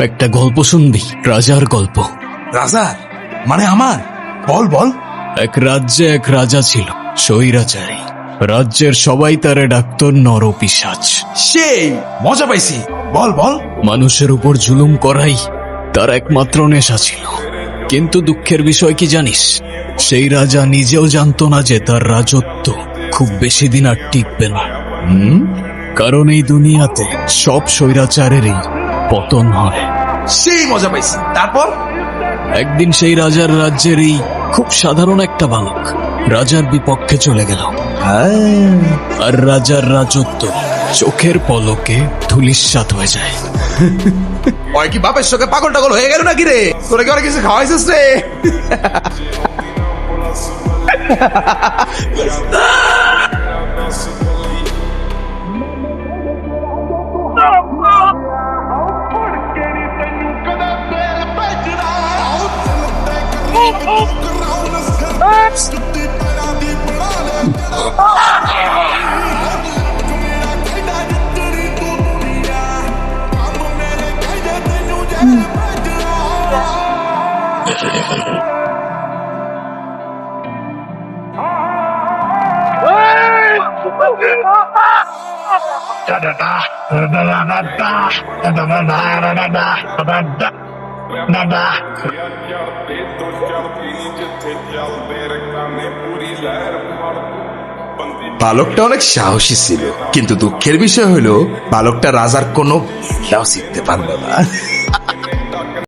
একটা গল্প শুনবি রাজার গল্প। রাজার মানে আমার? বল বল। এক রাজ্যে এক রাজা ছিল স্বৈরাচারী। রাজ্যের সবাই তারে ডাকত নরপিসাচ সেই মজা পাইছি। বল বল। মানুষের উপর জুলুম করাই তার একমাত্র নেশা ছিল। কিন্তু দুঃখের বিষয় কি জানিস? সেই রাজা নিজেও জানতো না যে তার রাজত্ব খুব বেশি দিন আর টিকবে না। হুম? কারণ এই দুনিয়াতে সব স্বৈরাচারেরই পতন হয়। সেই মজা পাইছি। তারপর? একদিন সেই রাজার রাজ্যের এই খুব সাধারণ একটা বালক রাজার বিপক্ষে চলে গেল। আর রাজার রাজত্ব চোখের পলকে ধুলিস্বাত হয়ে যায়। ওই কি বাপের সঙ্গে পাগল টাগল হয়ে গেল নাকি রে? তোরা কি অনেক কিছু খাওয়াইছিস রে? Nada. বালকটা অনেক সাহসী ছিল, কিন্তু দুঃখের বিষয় হলো বালকটা রাজার কোনো খেলাও শিখতে পারল না।